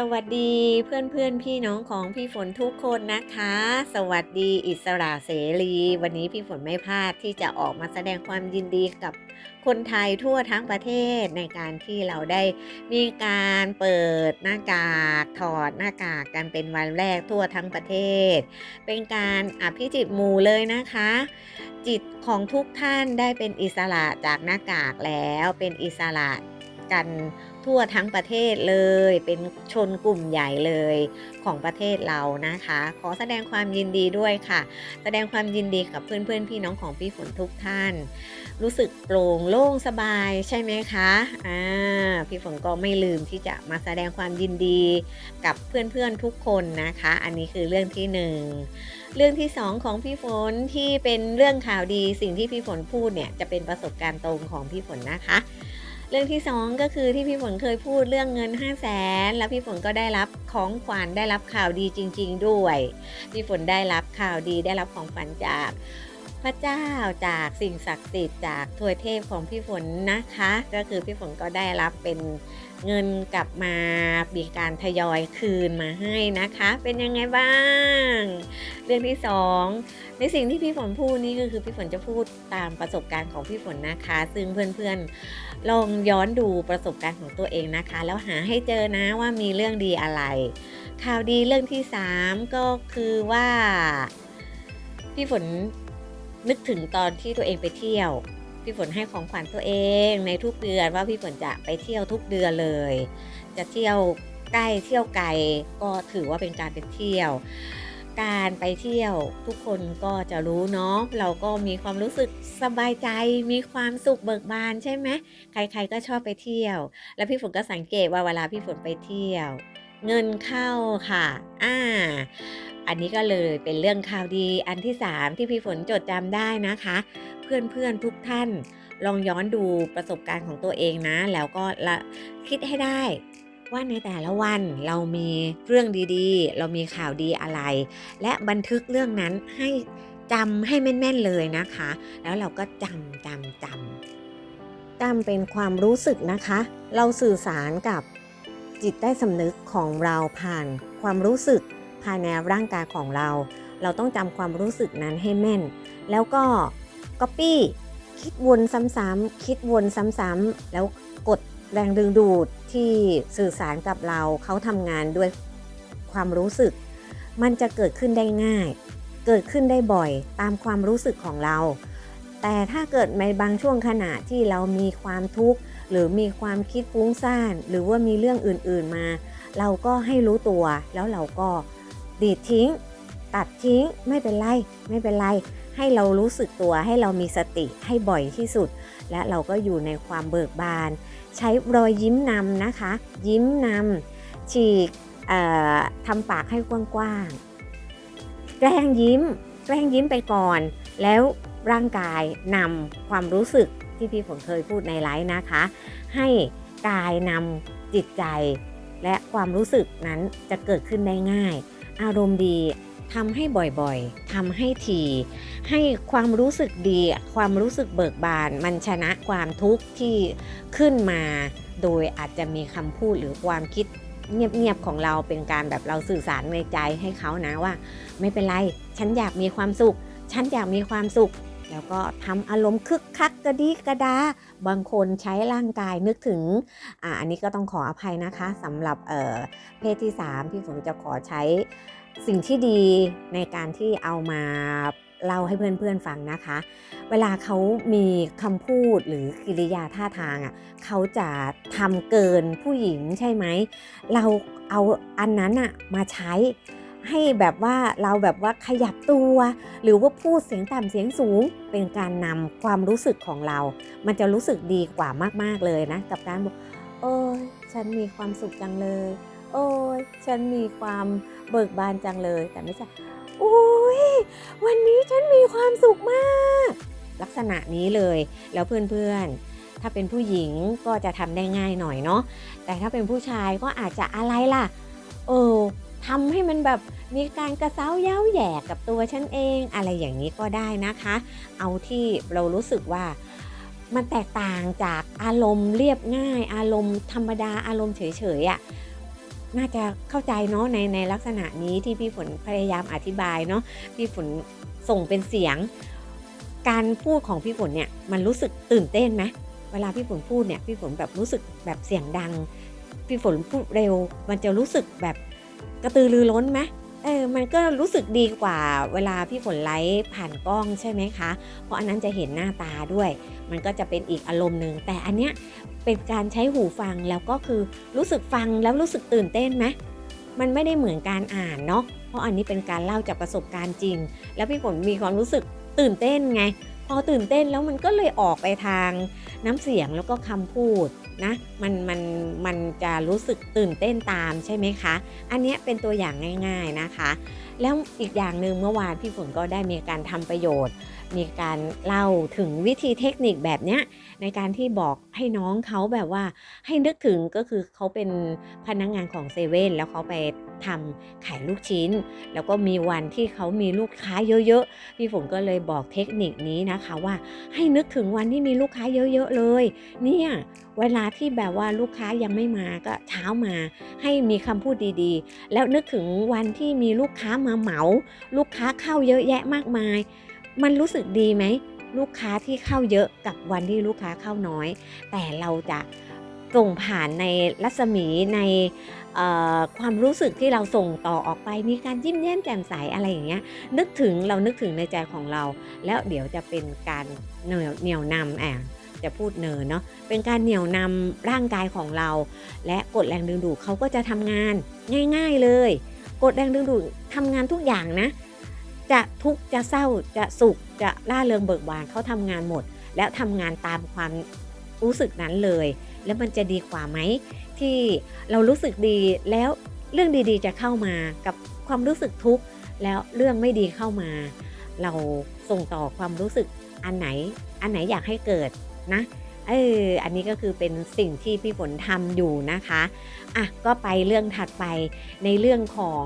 สวัสดีเพื่อนเพื่อนพี่น้องของพี่ฝนทุกคนนะคะ สวัสดีอิสระเสรี วันนี้พี่ฝนไม่พลาดที่จะออกมาแสดงความยินดีกับคนไทยทั่วทั้งประเทศในการที่เราได้มีการเปิดหน้ากากถอดหน้ากากกันเป็นวันแรกทั่วทั้งประเทศ เป็นการอภิจิตหมู่เลยนะคะ จิตของทุกท่านได้เป็นอิสระจากหน้ากากแล้วเป็นอิสระ กันทั่วทั้งประเทศเลย เป็นชนกลุ่มใหญ่เลยของประเทศเรานะคะ ขอแสดงความยินดีด้วยค่ะ แสดงความยินดีกับเพื่อนเพื่อนพี่น้องของพี่ฝนทุกท่าน รู้สึกโปร่งโล่งสบายใช่ไหมคะอ่าพี่ฝนก็ไม่ลืมที่จะมาแสดงความยินดีกับเพื่อนๆทุกคนนะคะ อันนี้คือเรื่องที่หนึ่งเรื่องที่สองของพี่ฝนที่เป็นเรื่องข่าวดีสิ่งที่พี่ฝนพูดเนี่ยจะเป็นประสบการณ์ตรงของพี่ฝนนะคะ เรื่องที่สองก็คือที่พี่ฝนเคยพูดเรื่องเงิน 5 0 0แสนแล้วพี่ฝนก็ได้รับของขวัญได้รับข่าวดีจริง ๆ ด้วย พี่ฝนได้รับข่าวดีได้รับของขวัญจาก ระเจ้าจากสิ่งศักดิ์สิทธิ์จากทวยเทพของพี่ฝนนะคะ ก็คือพี่ฝนก็ได้รับเป็นเงินกลับมามีการทยอยคืนมาให้นะคะ เป็นยังไงบ้าง เรื่องที่สองในสิ่งที่พี่ฝนพูดนี่ก็คือพี่ฝนจะพูดตามประสบการณ์ของพี่ฝนนะคะ ซึ่งเพื่อนๆลองย้อนดูประสบการณ์ของตัวเองนะคะ แล้วหาให้เจอนะว่ามีเรื่องดีอะไร ข่าวดีเรื่องที่ 3 ก็คือว่า พี่ฝน นึกถึงตอนที่ตัวเองไปเที่ยว พี่ฝนให้ของขวัญตัวเองในทุกเดือนว่าพี่ฝนจะไปเที่ยวทุกเดือนเลย จะเที่ยวใกล้เที่ยวไกลก็ถือว่าเป็นการไปเที่ยว การไปเที่ยวทุกคนก็จะรู้เนาะเราก็มีความรู้สึกสบายใจมีความสุขเบิกบานใช่ไหมใครๆก็ชอบไปเที่ยว แล้วพี่ฝนก็สังเกตว่าเวลาพี่ฝนไปเที่ยว เงินเข้าค่ะอ่าอันนี้ก็เลยเป็นเรื่องข่าวดีอันที่ 3 ที่พี่ฝนจดจำได้นะคะ เพื่อนๆทุกท่าน ลองย้อนดูประสบการณ์ของตัวเองนะ แล้วก็ละคิดให้ได้ว่าในแต่ละวันเรามีเรื่องดีๆ เรามีข่าวดีอะไร และบันทึกเรื่องนั้นให้จำให้แม่นๆเลยนะคะ แล้วเราก็จำจำจำจำเป็นความรู้สึกนะคะ เราสื่อสารกับ จิตใต้สำนึกของเราผ่านความรู้สึกภายในร่างกายของเรา เราต้องจำความรู้สึกนั้นให้แม่น แล้วก็ copy คิดวนซ้ำๆคิดวนซ้ำๆแล้วกดแรงดึงดูดที่สื่อสารกับเราเขาทำงานด้วยความรู้สึก มันจะเกิดขึ้นได้ง่าย เกิดขึ้นได้บ่อยตามความรู้สึกของเรา แต่ถ้าเกิดในบางช่วงขณะที่เรามีความทุกข์ หรือมีความคิดฟุ้งซ่าน หรือว่ามีเรื่องอื่นๆมา เราก็ให้รู้ตัว แล้วเราก็ดีดทิ้ง ตัดทิ้งไม่เป็นไร ไม่เป็นไร ให้เรารู้สึกตัวให้เรามีสติให้บ่อยที่สุด และเราก็อยู่ในความเบิกบาน ใช้รอยยิ้มนำนะคะ ยิ้มนำฉีกทำปากให้กว้างๆแกล้งยิ้ม แกล้งยิ้มไปก่อน แล้วร่างกายนำความรู้สึก ที่พี่ฝนเคยพูดในไลฟ์นะคะ ให้กายนำจิตใจ และความรู้สึกนั้นจะเกิดขึ้นได้ง่าย อารมณ์ดีทำให้บ่อยๆ ทำให้ที ให้ความรู้สึกดี ความรู้สึกเบิกบาน มันชนะความทุกข์ที่ขึ้นมา โดยอาจจะมีคำพูดหรือความคิดเงียบๆของเราเป็นการแบบเราสื่อสารในใจให้เขานะว่า ไม่เป็นไร ฉันอยากมีความสุข ฉันอยากมีความสุข แล้วก็ทำอารมณ์คึกคักกระดีกระดา บางคนใช้ร่างกายนึกถึงอ่าอันนี้ก็ต้องขออภัยนะคะสำหรับเอ่อเพศที่ 3 พี่ฝนจะขอใช้สิ่งที่ดีในการที่เอามาเล่าให้เพื่อนๆฟังนะคะ เวลาเขามีคำพูดหรือกิริยาท่าทางอะเขาจะทำเกินผู้หญิงใช่ไหม เราเอาอันนั้นอะมาใช้ ให้แบบว่าเราแบบว่าขยับตัว หรือว่าพูดเสียงต่ำเสียงสูง เป็นการนำความรู้สึกของเรา มันจะรู้สึกดีกว่ามากๆเลยนะ กับการบอกโอ้ยฉันมีความสุขจังเลย โอ้ยฉันมีความเบิกบานจังเลย แต่ไม่ใช่โอ้ยวันนี้ฉันมีความสุขมาก ลักษณะนี้เลย แล้วเพื่อนๆถ้าเป็นผู้หญิงก็จะทำได้ง่ายหน่อยเนาะ แต่ถ้าเป็นผู้ชายก็อาจจะอะไรล่ะ เออ ทำให้มันแบบมีการกระเซ้าเย้าแย่กับตัวฉันเอง อะไรอย่างนี้ก็ได้นะคะ เอาที่เรารู้สึกว่ามันแตกต่างจากอารมณ์เรียบง่าย อารมณ์ธรรมดาอารมณ์เฉยๆอะ่ะน่าจะเข้าใจเนาะในในลักษณะนี้ที่พี่ฝนพยายามอธิบายเนาะพี่ฝนส่งเป็นเสียง การพูดของพี่ฝนเนี่ยมันรู้สึกตื่นเต้นไหมเวลาพี่ฝนพูดเนี่ยพี่ฝนแบบรู้สึกแบบเสียงดัง พี่ฝนพูดเร็ว มันจะรู้สึกแบบ กระตือรือร้นไหมเออมันก็รู้สึกดีกว่าเวลาพี่ฝนไลฟ์ผ่านกล้องใช่ไหมคะ เพราะอันนั้นจะเห็นหน้าตาด้วย มันก็จะเป็นอีกอารมณ์หนึ่งแต่อันเนี้ยเป็นการใช้หูฟังแล้วก็คือรู้สึกฟังแล้วรู้สึกตื่นเต้นไหมมันไม่ได้เหมือนการอ่านเนาะเพราะอันนี้เป็นการเล่าจากประสบการณ์จริง แล้วพี่ฝนมีความรู้สึกตื่นเต้นไง พอตื่นเต้นแล้วมันก็เลยออกไปทาง น้ำเสียงแล้วก็คำพูดนะมันมันมันจะรู้สึกตื่นเต้นตามใช่ไหมคะ อันเนี้ยเป็นตัวอย่างง่ายๆนะคะ แล้วอีกอย่างหนึ่งเมื่อวานพี่ฝนก็ได้มีการทำประโยชน์ มีการเล่าถึงวิธีเทคนิคแบบเนี้ยในการที่บอกให้น้องเขาแบบว่าให้นึกถึงก็คือเขาเป็นพนักงงานของเซเว่นแล้วเขาไป ทำขายลูกชิ้น แล้วก็มีวันที่เขามีลูกค้าเยอะๆพี่ฝนก็เลยบอกเทคนิคนี้นะคะว่าให้นึกถึงวันที่มีลูกค้าเยอะๆเลย เนี่ยเวลาที่แบบว่าลูกค้ายังไม่มาก็เช้ามา ให้มีคำพูดดีๆ แล้วนึกถึงวันที่มีลูกค้ามาเหมา ลูกค้าเข้าเยอะแยะมากมาย มันรู้สึกดีไหมลูกค้าที่เข้าเยอะกับวันที่ลูกค้าเข้าน้อย แต่เราจะ ส่งผ่านในรัศมีในความรู้สึกที่เราส่งต่อออกไป มีการยิ้มแย้มแจ่มใสอะไรอย่างเงี้ย นึกถึงเรานึกถึงในใจของเรา แล้วเดี๋ยวจะเป็นการเหนี่ยวเหนี่ยวนำอะจะพูดเนินเนาะ เป็นการเหนี่ยวนำร่างกายของเรา และกดแรงดึงดูดเขาก็จะทำงานง่าย ๆเลย กดแรงดึงดูดทำงานทุกอย่างนะ จะทุกข์จะเศร้าจะสุขจะล่าเริงเบิกบานเขาทำงานหมด แล้วทำงานตามความรู้สึกนั้นเลย แล้วมันจะดีกว่าไหม ที่เรารู้สึกดีแล้วเรื่องดีๆจะเข้ามากับความรู้สึกทุกข์แล้วเรื่องไม่ดีเข้ามา เราส่งต่อความรู้สึกอันไหน อันไหนอยากให้เกิดนะเอออันนี้ก็คือเป็นสิ่งที่พี่ฝนทำอยู่นะคะอะก็ไปเรื่องถัดไปในเรื่องของ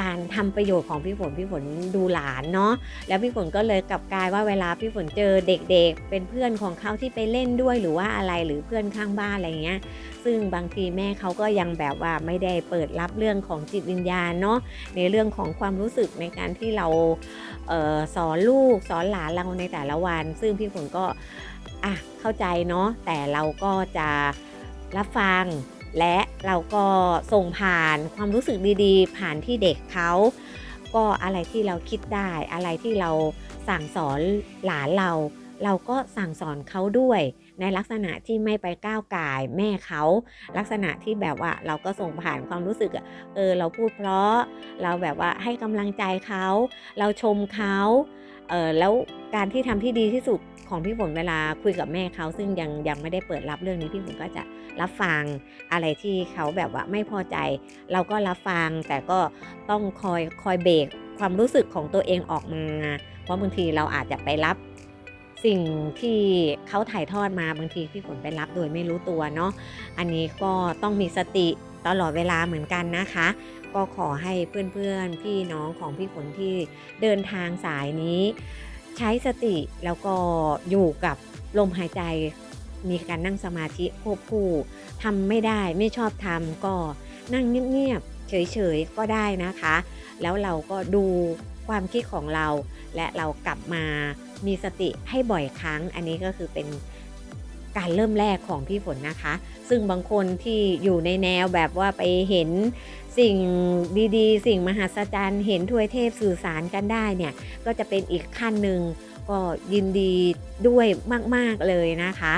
การทำประโยชน์ของพี่ฝนพี่ฝนดูหลานเนาะแล้วพี่ฝนก็เลยกลับกลายว่าเวลาพี่ฝนเจอเด็กๆ เป็นเพื่อนของเขาที่ไปเล่นด้วยหรือว่าอะไรหรือเพื่อนข้างบ้านอะไรเงี้ยซึ่งบางทีแม่เขาก็ยังแบบว่าไม่ได้เปิดรับเรื่องของจิตวิญญาณเนาะในเรื่องของความรู้สึกในการที่เราเออสอนลูกสอนหลานเราในแต่ละวัน ซึ่งพี่ฝนก็อะเข้าใจเนาะแต่เราก็จะรับฟังและ เราก็ส่งผ่านความรู้สึกดีๆ ผ่านที่เด็กเขาก็อะไรที่เราคิดได้อะไรที่เราสั่งสอนหลานเรา เราก็สั่งสอนเขาด้วย ในลักษณะที่ไม่ไปก้าวไก่ายแม่เขา ลักษณะที่แบบว่าเราก็ส่งผ่านความรู้สึกเออเราพูดเพราะเราแบบว่าให้กำลังใจเขา เราชมเขาเออแล้วการที่ทำที่ดีที่สุด ของพี่ฝนเวลาคุยกับแม่เขาซึ่งยังยังไม่ได้เปิดรับเรื่องนี้พี่ฝนก็จะรับฟังอะไรที่เขาแบบว่าไม่พอใจ เราก็รับฟังแต่ก็ต้องคอยคอยเบรกความรู้สึกของตัวเองออกมา เพราะบางทีเราอาจจะไปรับสิ่งที่เขาถ่ายทอดมาบางทีพี่ฝนไปรับโดยไม่รู้ตัวเนาะอันนี้ก็ต้องมีสติตลอดเวลาเหมือนกันนะคะ ก็ขอให้เพื่อนๆพี่น้องของพี่ฝนที่เดินทางสายนี้ ใช้สติแล้วก็อยู่กับลมหายใจ มีการนั่งสมาธิควบคู่ทำไม่ได้ไม่ชอบทำก็นั่งเงียบๆเฉยๆก็ได้นะคะ แล้วเราก็ดูความคิดของเรา และเรากลับมามีสติให้บ่อยครั้ง อันนี้ก็คือเป็น การเริ่มแรกของพี่ฝนนะคะ ซึ่งบางคนที่อยู่ในแนวแบบว่าไปเห็นสิ่งดีๆ สิ่งมหัศจรรย์ เห็นทวยเทพสื่อสารกันได้เนี่ย ก็จะเป็นอีกขั้นหนึ่งก็ยินดีด้วยมาก ๆ เลยนะคะ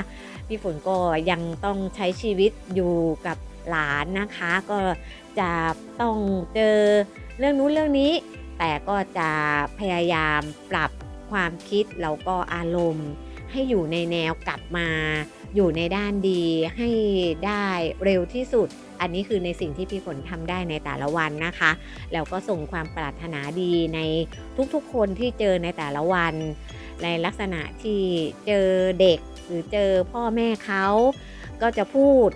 พี่ฝนก็ยังต้องใช้ชีวิตอยู่กับหลานนะคะ ก็จะต้องเจอเรื่องนู้นเรื่องนี้ แต่ก็จะพยายามปรับความคิดแล้วก็อารมณ์ ให้อยู่ในแนวกลับมา อยู่ในด้านดีให้ได้เร็วที่สุด อันนี้คือในสิ่งที่พี่ฝนทำได้ในแต่ละวันนะคะ แล้วก็ส่งความปรารถนาดีในทุกๆคนที่เจอในแต่ละวัน ในลักษณะที่เจอเด็กหรือเจอพ่อแม่เขาก็จะพูด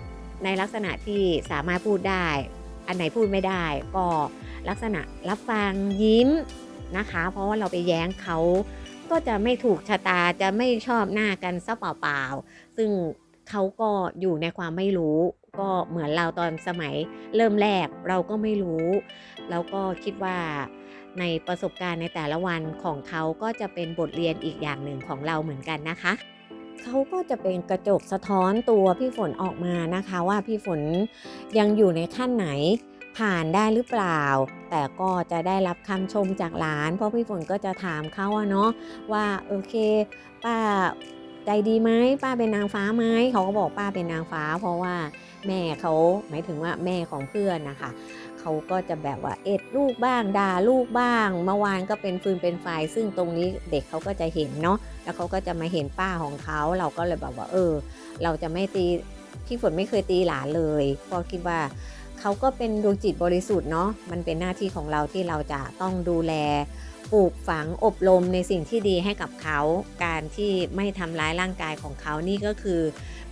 ในลักษณะที่สามารถพูดได้ อันไหนพูดไม่ได้ ก็ลักษณะรับฟังยิ้มนะคะ เพราะว่าเราไปแย้งเขา ก็จะไม่ถูกชะตาจะไม่ชอบหน้ากันซะเปล่าๆ ซึ่งเขาก็อยู่ในความไม่รู้ ก็เหมือนเราตอนสมัยเริ่มแรกเราก็ไม่รู้ แล้วก็คิดว่าในประสบการณ์ในแต่ละวันของเขาก็จะเป็นบทเรียนอีกอย่างหนึ่งของเราเหมือนกันนะคะเขาก็จะเป็นกระจกสะท้อนตัวพี่ฝนออกมานะคะว่าพี่ฝนยังอยู่ในขั้นไหน ผ่านได้หรือเปล่า แต่ก็จะได้รับคำชมจากหลาน เพราะพี่ฝนก็จะถามเขาอะเนาะว่าโอเค ป้าใจดีไหมป้าเป็นนางฟ้าไหมเขาก็บอกป้าเป็นนางฟ้า เพราะว่าแม่เขาหมายถึงว่าแม่ของเพื่อนนะคะเขาก็จะแบบว่าเอ็ดลูกบ้างด่าลูกบ้างเมื่อวานก็เป็นฟืนเป็นไฟซึ่งตรงนี้เด็กเขาก็จะเห็นเนาะแล้วเขาก็จะมาเห็นป้าของเขาเราก็เลยแบบว่า เออ เราจะไม่ตีพี่ฝนไม่เคยตีหลานเลยเพราะคิดว่า เขาก็เป็นดวงจิตบริสุทธิ์เนาะมันเป็นหน้าที่ของเราที่เราจะต้องดูแลปลูกฝังอบรมในสิ่งที่ดีให้กับเขา การที่ไม่ทำร้ายร่างกายของเขานี่ก็คือ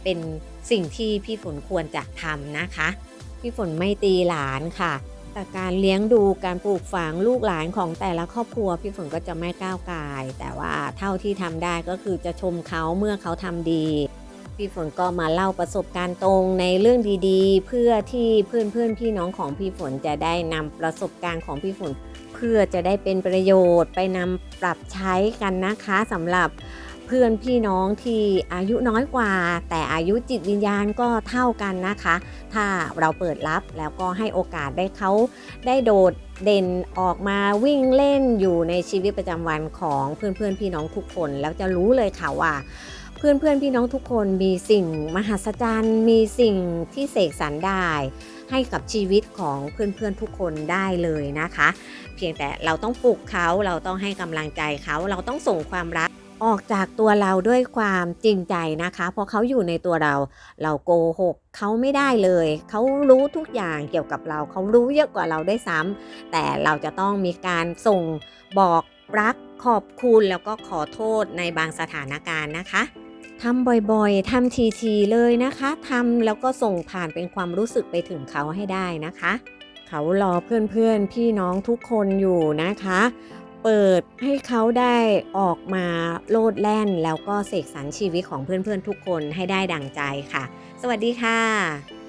เป็นสิ่งที่พี่ฝนควรจะทำนะคะ พี่ฝนไม่ตีหลานค่ะ แต่การเลี้ยงดูการปลูกฝังลูกหลานของแต่ละครอบครัว พี่ฝนก็จะไม่ก้าวไกาย แต่ว่าเท่าที่ทำได้ก็คือจะชมเขาเมื่อเขาทำดี พี่ฝนก็มาเล่าประสบการณ์ตรงในเรื่องดีๆ เพื่อที่เพื่อนเพื่อนๆพี่น้องของพี่ฝนจะได้นำประสบการณ์ของพี่ฝน เพื่อจะได้เป็นประโยชน์ไปนำปรับใช้กันนะคะสำหรับเพื่อนพี่น้องที่อายุน้อยกว่า แต่อายุจิตวิญญาณก็เท่ากันนะคะ ถ้าเราเปิดรับแล้วก็ให้โอกาสได้เขาได้โดดเด่นออกมาวิ่งเล่นอยู่ในชีวิตประจำวันของเพื่อนเพื่อนพี่น้องทุกคน แล้วจะรู้เลยค่ะว่า พื่อนเพื่อนพี่น้องทุกคนมีสิ่งมหัศจรรย์ มีสิ่งที่เสกสรรได้ ให้กับชีวิตของเพื่อนเพื่อนทุกคนได้เลยนะคะ เพียงแต่เราต้องปลุกเขาเราต้องให้กำลังใจเขาเราต้องส่งความรักออกจากตัวเราด้วยความจริงใจนะคะเพราะเขาอยู่ในตัวเรา เราโกหกเขาไม่ได้เลย เขารู้ทุกอย่างเกี่ยวกับเรา เขารู้เยอะกว่าเราได้ซ้ำแต่เราจะต้องมีการส่งบอกรักขอบคุณแล้วก็ขอโทษในบางสถานการณ์นะคะ ทำบ่อยๆทำทีๆเลยนะคะทำแล้วก็ส่งผ่านเป็นความรู้สึกไปถึงเขาให้ได้นะคะ เขารอเพื่อนๆพี่น้องทุกคนอยู่นะคะ เปิดให้เขาได้ออกมาโลดแล่น แล้วก็เสกสรรชีวิตของเพื่อนๆทุกคนให้ได้ดังใจค่ะ สวัสดีค่ะ